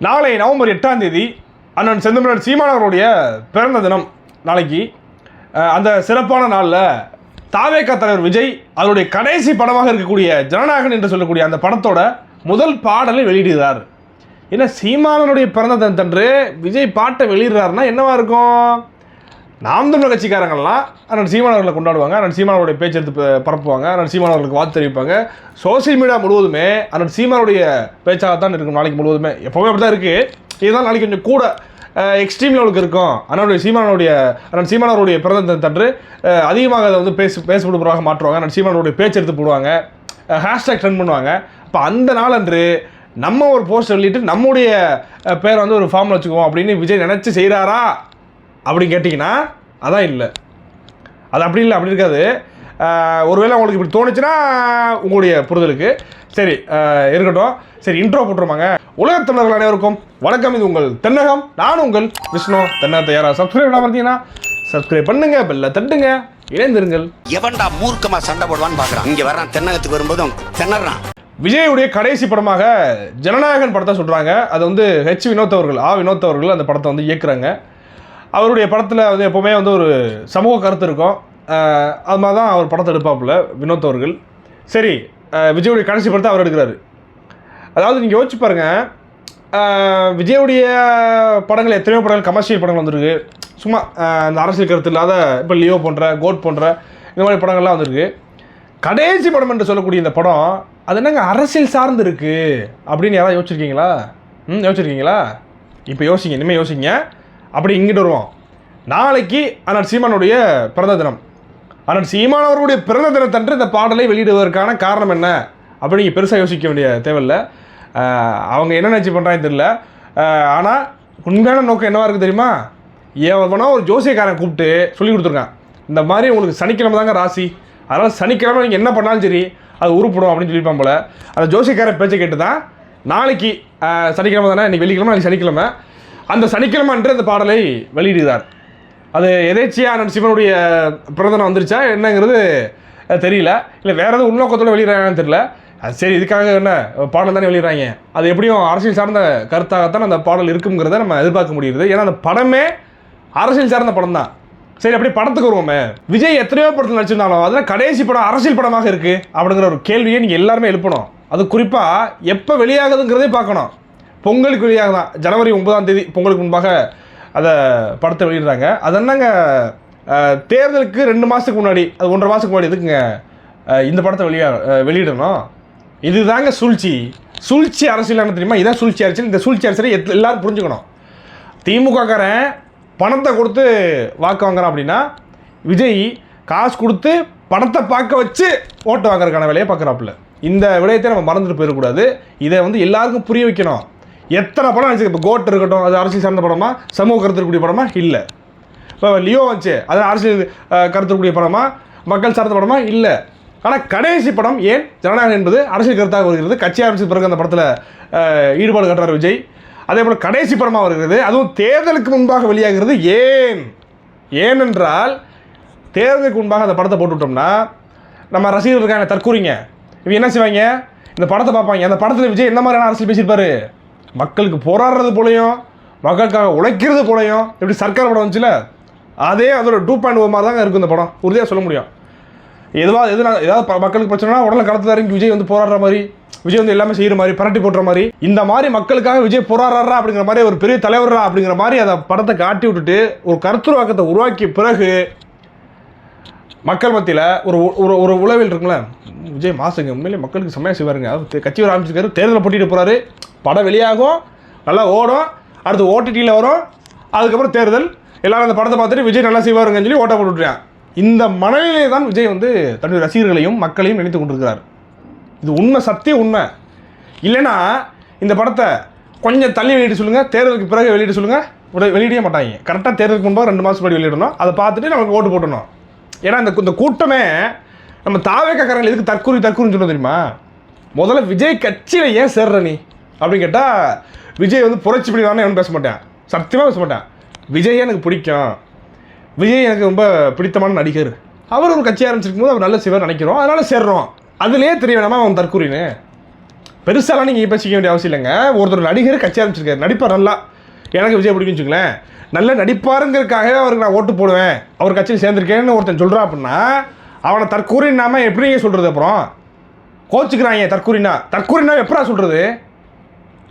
நாளை நவம்பர் எட்டாம் தேதி அண்ணன் செந்தமிழர் சீமானவருடைய பிறந்த தினம். நாளைக்கு அந்த சிறப்பான நாளில் தாவேக்கா தலைவர் விஜய் அவருடைய கடைசி படமாக இருக்கக்கூடிய ஜனநாயகன் என்று சொல்லக்கூடிய அந்த படத்தோட முதல் பாடலை வெளியிடுகிறார். ஏன்னா சீமானனுடைய பிறந்த தினத்தன்று விஜய் பாட்டை வெளியிடுறாருன்னா என்னவா இருக்கும்? நாம் தமிழர் கட்சிக்காரங்கள்லாம் அண்ணன் சீமானவர்களை கொண்டாடுவாங்க அண்ணன் சீமானவருடைய பேச்சு எடுத்து பரப்புவாங்க அண்ணன் சீமானவர்களுக்கு வாழ்த்து தெரிவிப்பாங்க. சோசியல் மீடியா முழுவதுமே அண்ணன் சீமானுடைய பேச்சாகத்தான் இருக்கும் நாளைக்கு முழுவதுமே. எப்போவுமே அப்படி தான் இருக்குது இதுதான் நாளைக்கு கொஞ்சம் கூட எக்ஸ்ட்ரீம் லெவலுக்கு இருக்கும். அண்ணனுடைய சீமானுடைய அண்ணன் சீமானவருடைய பிறந்த தன்று அதிகமாக அதை வந்து பேசு பேசப்படுபவராக மாற்றுவாங்க. அண்ணன் சீமானுடைய பேச்சு எடுத்து போடுவாங்க. ஹேஷ்டேக் ட்ரெண்ட் பண்ணுவாங்க. அப்போ அந்த நாளன்று நம்ம ஒரு போஸ்ட் வெளியிட்டு நம்முடைய பேரை வந்து ஒரு ஃபார்மில் வச்சுக்குவோம் அப்படின்னு விஜய் நினச்சி செய்கிறாரா அப்படின்னு கேட்டிங்கன்னா அதான் இல்லை. அது அப்படி இல்லை அப்படி இருக்காது. ஒருவேளை உங்களுக்கு இப்படி தோணுச்சுன்னா உங்களுடைய புரிதலுக்கு. சரி இருக்கட்டும். சரி இன்ட்ரோ போட்டுருமாங்க. உலகத் தமிழர்கள் அனைவருக்கும் வணக்கம். இது உங்கள் தென்னகம். நான் உங்கள் விஷ்ணு. தென்னகத்தை யாராவது சப்ஸ்கிரைப் பண்ணாம இருந்தீங்கன்னா சப்ஸ்கிரைப் பண்ணுங்க பெல்ல தட்டுங்க. இணைந்திருங்கள். எவன்டா மூர்க்கமா சண்டை போடுவான்னு பாக்குறான். இங்க வர்றான் தென்னகத்துக்கு வரும்போதும் திணறான். விஜயுடைய கடைசி படமாக ஜனநாயகன் படத்தை சொல்கிறாங்க அது வந்து ஹெச் வினோத் அவர்கள் ஆ வினோத் அவர்கள் அந்த படத்தை வந்து இயக்குறாங்க. அவருடைய படத்தில் வந்து எப்போவுமே வந்து ஒரு சமூக கருத்து இருக்கும். அது மாதிரி தான் அவர் படத்தை எடுப்பாப்புல வினோத் அவர்கள். சரி விஜயுடைய கடைசி படத்தை அவர் எடுக்கிறாரு. அதாவது நீங்கள் யோசிச்சு பாருங்கள் விஜயுடைய படங்கள் எத்தனையோ படங்கள் கமர்ஷியல் படங்கள் வந்திருக்கு. சும்மா இந்த அரசியல் கருத்து இல்லாத இப்போ லியோ போன்ற கோட் போன்ற இந்த மாதிரி படங்கள்லாம் வந்திருக்கு. கடைசி படம் என்று சொல்லக்கூடிய இந்த படம் அது என்னங்க அரசியல் சார்ந்து இருக்குது அப்படின்னு யாராவது யோசிச்சிருக்கீங்களா? ம் யோசிச்சிருக்கீங்களா? இப்போ யோசிங்க இனிமேல் யோசிங்க. அப்படி இங்கிட்டு வருவோம். நாளைக்கு அண்ணன் சீமானுடைய பிறந்த தினம். அண்ணன் சீமான் அவர்களுடைய பிறந்த தினத்தன்று இந்த பாடலை வெளியிடுவதற்கான காரணம் என்ன? அப்படி நீங்கள் பெருசாக யோசிக்க வேண்டிய தேவையில்லை. அவங்க என்ன நினச்சி பண்ணுறாங்கன்னு தெரியல. ஆனால் உண்மையான நோக்கம் என்னவாக இருக்குது தெரியுமா? எவனோ ஒரு ஜோசியக்காரன் கூப்பிட்டு சொல்லி கொடுத்துருக்கான். இந்த மாதிரி உங்களுக்கு சனிக்கிழமை தாங்க ராசி. அதனால் சனிக்கிழமை நீங்கள் என்ன பண்ணாலும் சரி அது உருப்படும் அப்படின்னு சொல்லியிருப்பான் போல். அந்த ஜோசியக்காரன் பேச்சை கேட்டு தான் நாளைக்கு சனிக்கிழமை தானே? இன்றைக்கி வெள்ளிக்கிழமை நாளைக்கு சனிக்கிழமை. அந்த சனிக்கிழமை அன்று அந்த பாடலை வெளியிடுகிறார். அது எதேச்சியா சிவனுடைய பிறந்தனம் வந்துருச்சா என்னங்கிறது தெரியல. இல்லை வேறு எதுவும் உள்நோக்கத்தோடு வெளியிடறாங்கன்னு தெரியல. அது சரி இதுக்காக என்ன பாடல் தானே வெளியிடறாங்க. அது எப்படியும் அரசியல் சார்ந்த கருத்தாகத்தான் அந்த பாடல் இருக்குங்கிறத நம்ம எதிர்பார்க்க முடியுது. ஏன்னா அந்த படமே அரசியல் சார்ந்த படம் தான். சரி அப்படியே படத்துக்கு வருவோமே. விஜய் எத்தனையோ படத்தில் நடிச்சிருந்தாலும் அதில் கடைசி படம் அரசியல் படமாக இருக்குது அப்படிங்கிற ஒரு கேள்வியை நீங்கள் எல்லாருமே எழுப்பணும். அது குறிப்பாக எப்போ வெளியாகுதுங்கிறதே பார்க்கணும். பொங்கலுக்கு வெளியாக தான் ஜனவரி ஒன்பதாம் தேதி பொங்கலுக்கு முன்பாக அதை படத்தை வெளியிடுறாங்க. அது என்னங்க தேர்தலுக்கு ரெண்டு மாதத்துக்கு முன்னாடி அது ஒன்றரை மாதத்துக்கு முன்னாடி எதுக்குங்க இந்த படத்தை வெளியா வெளியிடணும்? இதுதாங்க சூழ்ச்சி. சூழ்ச்சி அரசியலான தெரியுமா? இதான் சூழ்ச்சி அரசியல். இந்த சூழ்ச்சி அரசியலை எத்- எல்லாரும் புரிஞ்சுக்கணும். திமுகக்காரன் பணத்தை கொடுத்து வாக்கு வாங்குறான் அப்படின்னா விஜய் காசு கொடுத்து பணத்தை பார்க்க வச்சு ஓட்டு வாங்குறதுக்கான வேலையை பார்க்குறாப்புல. இந்த விடயத்தை நம்ம மறந்துட்டு போயிடக்கூடாது. இதை வந்து எல்லாருக்கும் புரிய வைக்கணும். எத்தனை படம் நினச்சி இப்போ கோட் இருக்கட்டும் அது அரசியல் சார்ந்த படமா? சமூக கருத்துக்கூடிய படமா? இல்லை. இப்போ லியோ வந்துச்சு அது அரசியல் கருத்துக்கூடிய படமா? மக்கள் சார்ந்த படமா? இல்லை. ஆனால் கடைசி படம் ஏன்? ஜனநாயகம் என்பது அரசியல் கருத்தாக வருகிறது. கட்சி ஆரம்பிச்ச பிறகு அந்த படத்தில் ஈடுபாடு காட்டுறார் விஜய். அதே போல் கடைசி படமாக வருகிறது அதுவும் தேர்தலுக்கு முன்பாக வெளியாகிறது ஏன்? ஏனென்றால் தேர்தலுக்கு முன்பாக அந்த படத்தை போட்டுவிட்டோம்னா நம்ம ரசிகர்கள் இருக்காங்க தற்கூறிங்க. இவங்க என்ன செய்வாங்க? இந்த படத்தை பார்ப்பாங்க. அந்த படத்தில் விஜய் என்ன மாதிரியான அரசியல் பேசியிருப்பாரு? மக்களுக்கு போராடுறது போலையும் மக்களுக்காக உழைக்கிறது போலையும் எப்படி சர்க்கார் படம் வந்துச்சுல? அதே அதோட டூ பாயிண்ட் ஓ oh மாதிரி தாங்க இருக்கும் இந்த படம். உறுதியாக சொல்ல முடியும். எதுவாக எது ஏதாவது ப- மக்களுக்கு பிரச்சனைனா உடனே களத்தில் இறங்கி விஜய் வந்து போராடுற மாதிரி விஜய் வந்து எல்லாமே செய்கிற மாதிரி பரட்டி போட்டுற மாதிரி இந்த மாதிரி மக்களுக்காக விஜய் போராடுறா அப்படிங்கிற மாதிரி ஒரு பெரிய தலைவரா அப்படிங்கிற மாதிரி அதை படத்தை காட்டி விட்டுட்டு ஒரு கருத்துருவாக்கத்தை உருவாக்கிய பிறகு மக்கள் மத்தியில் ஒரு ஒரு ஒரு உளவில் இருக்குங்களே விஜய் மாசுங்க. உண்மையிலே மக்களுக்கு செம்மையாக செய்வாருங்க. அவர் கட்சி வர ஆரம்பிச்சிருக்காரு தேர்தலில் போட்டிட்டு போகிறாரு படம் வெளியாகும் நல்லா ஓடும். அடுத்து ஓடிடியில் வரும். அதுக்கப்புறம் தேர்தல். எல்லாரும் அந்த படத்தை பார்த்துட்டு விஜய் நல்லா செய்வாருங்கன்னு சொல்லி ஓட்ட போட்டுவிட்றேன் இந்த மனநிலையை தான் விஜய் வந்து தன்னுடைய ரசிகர்களையும் மக்களையும் நினைத்து கொண்டிருக்கிறார். இது உண்மை சத்திய உண்மை. இல்லைன்னா இந்த படத்தை கொஞ்சம் தள்ளி வெளியிட சொல்லுங்கள் தேர்தலுக்கு பிறகு வெளியிட சொல்லுங்கள் உடனே வெளியிடவே மாட்டாங்க. கரெக்டாக தேர்தலுக்கு முன்பாக ரெண்டு மாதம் படி வெளியிடணும். அதை பார்த்துட்டு நமக்கு ஓட்டு போட்டணும் ஏன்னா இந்த இந்த கூட்டமே நம்ம தாவேக்காரங்கள் எதுக்கு தற்கூரி தற்கூரின்னு சொன்னோம் தெரியுமா? முதல்ல விஜய் கட்சியில் ஏன் சேர்ற நீ? அப்படின்னு கேட்டால் விஜய் வந்து புரட்சி பண்ணி எவனும் பேச மாட்டேன். சத்தியமாக பேச மாட்டேன். விஜய் எனக்கு பிடிக்கும். விஜய் எனக்கு ரொம்ப பிடித்தமான நடிகர். அவர் ஒரு கட்சி ஆரம்பிச்சிருக்கும் போது அவர் நல்ல சிவர் நினைக்கிறோம். அதனால சேர்றோம். அதுலேயே தெரிய வேணாமா அவன் தற்கூறின்னு? பெருசாலாம் நீங்கள் பேசிக்க வேண்டிய அவசியம் இல்லைங்க. ஒருத்தர் நடிகர் கட்சி ஆரம்பிச்சிருக்காரு. நடிப்பார் நல்லா. எனக்கு விஜய் பிடிக்கும்னு வச்சுங்களேன் நல்ல நடிப்பாருங்கிறதுக்காகவே அவருக்கு நான் ஓட்டு போடுவேன். அவர் கட்சியில் சேர்ந்திருக்கேன்னு ஒருத்தன் சொல்கிறான் அப்படின்னா அவனை தற்கூறினாம எப்படிங்க சொல்கிறது அப்புறம்? கோச்சுக்கிறாங்க தற்கூறினா. தற்கூறினா எப்படா சொல்கிறது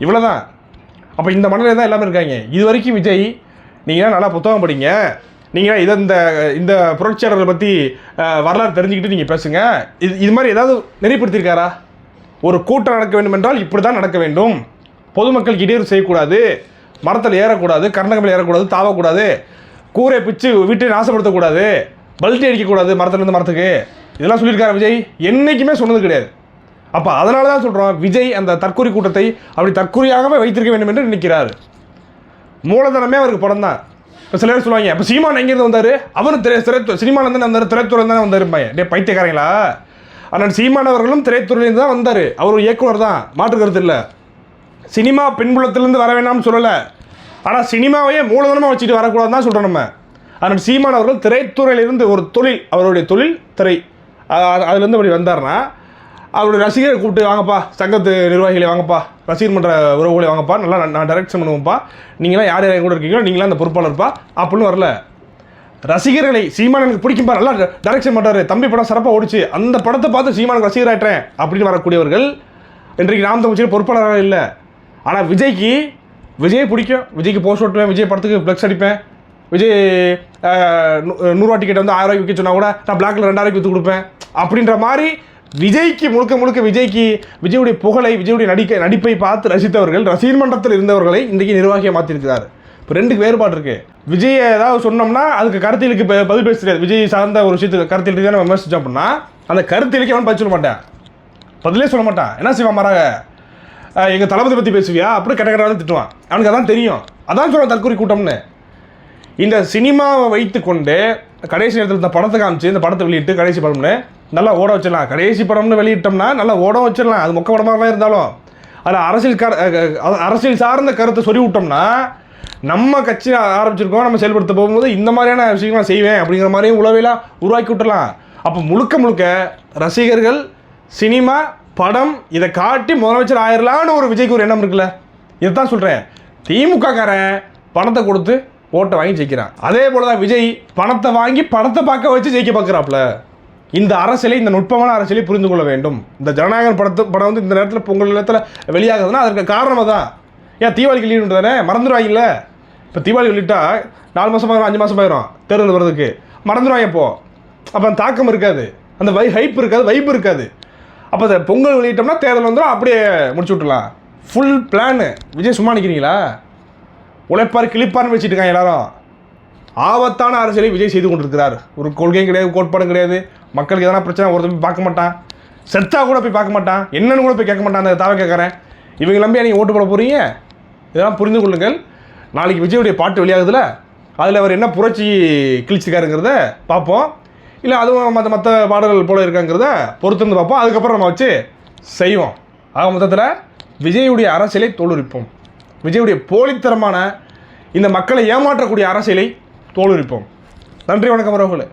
இவ்வளோதான் அப்போ இந்த மனநிலை தான் எல்லாமே இருக்காங்க. இது வரைக்கும் விஜய் நீங்கள் நல்லா புத்தகம் படிங்க. நீங்கள் இதை இந்த இந்த புரட்சியாளர்களை பற்றி வரலாறு தெரிஞ்சுக்கிட்டு நீங்கள் பேசுங்க. இது இது மாதிரி ஏதாவது நெறிப்படுத்தியிருக்காரா? ஒரு கூட்டம் நடக்க வேண்டும் என்றால் இப்படி தான் நடக்க வேண்டும். பொதுமக்களுக்கு இடையூறு செய்யக்கூடாது. மரத்தில் ஏறக்கூடாது கர்ணகமில் ஏறக்கூடாது தாவக்கூடாது. கூரை பிச்சு வீட்டை நாசப்படுத்தக்கூடாது. பல்ட்டி அடிக்கக்கூடாது மரத்துலேருந்து மரத்துக்கு. இதெல்லாம் சொல்லியிருக்காரு விஜய். என்றைக்குமே சொன்னது கிடையாது. அப்போ அதனால தான் சொல்கிறோம் விஜய் அந்த தற்கொலை கூட்டத்தை அப்படி தற்கொலையாகவே வைத்திருக்க வேண்டும் என்று நினைக்கிறார். மூலதனமே அவருக்கு படம் தான். இப்போ சில பேர் சொல்லுவாங்க இப்போ சீமான் எங்கேருந்து வந்தார்? அவர் திரை திரைத்துறை சினிமாலேருந்து வந்தார் திரைத்துறையில் தானே வந்தார் பையன். டே பைத்தியக்காரங்களா? ஆனால் சீமான் அவர்களும் திரைத்துறையிலேருந்து தான் வந்தார். அவர் இயக்குனர் தான். மாற்று கருத்து இல்லை. சினிமா பின்புலத்திலேருந்து வர வேணாம்னு சொல்லலை. ஆனால் சினிமாவையே மூலதனமாக வச்சுட்டு வரக்கூடாதுன்னு தான் சொல்கிறோம் நம்ம. ஆனால் சீமான் அவர்கள் திரைத்துறையிலிருந்து ஒரு தொழில் அவருடைய தொழில் திரை அதுலேருந்து அப்படி வந்தார்னா அவருடைய ரசிகரை கூப்பிட்டு வாங்கப்பா சங்கத்து நிர்வாகிகளை வாங்கப்பா ரசிகர் மன்ற உறவுகளை வாங்கப்பா நல்லா நான் டைரக்ஷன் பண்ணுவோம்ப்பா. நீங்களாம் யார் யார் கூட இருக்கீங்களோ நீங்களாம் அந்த பொறுப்பாளர்ப்பா. அப்படின்னு வரல. ரசிகர்களை சீமான் எனக்கு பிடிக்கும்பா நல்லா டைரக்ஷன் பண்ணுறாரு தம்பி படம் சிறப்பாக ஓடிச்சு. அந்த படத்தை பார்த்து சீமானுக்கு ரசிகராகிட்டேன் அப்படின்னு வரக்கூடியவர்கள் இன்றைக்கு நாம் தமிழ் பொறுப்பாளராக இல்லை. ஆனால் விஜய்க்கு விஜய் பிடிக்கும். விஜய்க்கு போஸ்ட் ஓட்டுவேன் விஜய் படத்துக்கு ஃப்ளெக்ஸ் அடிப்பேன். விஜய் அஹ், நூறுரூவா டிக்கெட் வந்து ஆயிரம் ரூபாய்க்கு விற்க கூட நான் பிளாக்ல ரெண்டாயிரம் விற்று கொடுப்பேன். அப்படின்ற மாதிரி விஜய்க்கு முழுக்க முழுக்க விஜய்க்கு விஜயுடைய புகழை விஜயுடைய நடிக்க நடிப்பை பார்த்து ரசித்தவர்கள் ரசிகர் மன்றத்தில் இருந்தவர்களை இன்றைக்கி நிர்வாகியாக மாற்றிருக்கிறார் இப்போ ரெண்டுக்கு வேறுபாடு இருக்குது விஜய் ஏதாவது சொன்னோம்னா அதுக்கு கருத்திலுக்கு பதில் பேச தெரியாது. விஜய் சார்ந்த ஒரு விஷயத்துக்கு கருத்தில் தான் நம்ம விமர்சிச்சோம் அப்படின்னா அந்த கருத்திலுக்கு அவன் பதில் சொல்ல மாட்டேன். பதிலே சொல்ல மாட்டான். என்ன செய்வான் மாறாக? எங்கள் தளபதி பற்றி பேசுவியா? அப்படி கட்ட கட்டாதான் திட்டுவான். அவனுக்கு அதான் தெரியும். அதான் சொல்கிறேன் தற்கொலை கூட்டம்னு. இந்த சினிமாவை வைத்துக்கொண்டு கடைசி நேரத்தில் இந்த படத்தை காமிச்சு இந்த படத்தை வெளியிட்டு கடைசி படம்னு நல்லா ஓட வச்சிடலாம். கடைசி படம்னு வெளியிட்டோம்னா நல்லா ஓட வச்சிடலாம். அது மொக்க படமாக இருந்தாலும். அதில் அரசியல் கர அரசியல் சார்ந்த கருத்தை சொல்லி விட்டோம்னா நம்ம கட்சி ஆரம்பிச்சிருக்கோம் நம்ம செயல்படுத்த போகும்போது இந்த மாதிரியான விஷயங்கள் செய்வேன் அப்படிங்கிற மாதிரியும் உளவையெல்லாம் உருவாக்கி விட்டுலாம் அப்போ முழுக்க முழுக்க ரசிகர்கள் சினிமா படம் இதை காட்டி முதலமைச்சர் ஆயிரலான்னு ஒரு விஜய்க்கு ஒரு எண்ணம் இருக்குல்ல. இதுதான் சொல்கிறேன் திமுககாரன் பணத்தை கொடுத்து ஓட்டை வாங்கி ஜெயிக்கிறான். அதே போல தான் விஜய் பணத்தை வாங்கி படத்தை பார்க்க வச்சு ஜெயிக்க பார்க்குறாப்புல. இந்த அரசியலை இந்த நுட்பமான அரசியலை புரிந்து கொள்ள வேண்டும். இந்த ஜனநாயகன் படத்து படம் வந்து இந்த நேரத்தில் பொங்கல் நேரத்தில் வெளியாகுதுன்னா அதற்கு காரணம் தான் ஏன் தீபாவளிக்கு லீவ் தானே? மறந்துடுவாங்கல்ல இப்போ தீபாவளி வெளியிட்டா நாலு மாதம் ஆயிரும் அஞ்சு மாதம் ஆயிரும். தேர்தல் வர்றதுக்கு. மறந்துடுவாங்க இப்போது அப்போ தாக்கம் இருக்காது. அந்த வை ஹைப் இருக்காது வைப் இருக்காது. அப்போ அதை பொங்கல் வெளியிட்டோம்னா தேர்தல் வந்துடும் அப்படியே முடிச்சு விட்டுலாம் ஃபுல் பிளானு விஜய் சும்மா நிற்கிறீங்களா உழைப்பார் கிழிப்பார்னு வச்சுட்டு இருக்காங்க எல்லாரும். ஆபத்தான அரசியலை விஜய் செய்து கொண்டிருக்கிறார். ஒரு கொள்கையும் கிடையாது கோட்பாடும் கிடையாது. மக்களுக்கு எதனா பிரச்சனை ஒருத்தர் போய் பார்க்க மாட்டான். செத்தா கூட போய் பார்க்க மாட்டான். என்னன்னு கூட போய் கேட்க மாட்டான் அந்த தாவை கேட்குறேன். இவங்க நம்பி நீங்கள் ஓட்டு போட போகிறீங்க இதெல்லாம் புரிந்து கொள்ளுங்கள். நாளைக்கு விஜயுடைய பாட்டு வெளியாகுதுல அதில் அவர் என்ன புரட்சி கிழிச்சிருக்காருங்கிறத பார்ப்போம். இல்லை அதுவும் மற்ற மற்ற பாடல்கள் போல இருக்காங்கிறத பொறுத்திருந்து பார்ப்போம். அதுக்கப்புறம் நம்ம வச்சு செய்வோம். ஆக மொத்தத்தில் விஜயுடைய அரசியலை தோலுரிப்போம். விஜயுடைய போலித்தனமான இந்த மக்களை ஏமாற்றக்கூடிய அரசியலை தோலுரிப்போம். நன்றி வணக்கம் உறவுகளே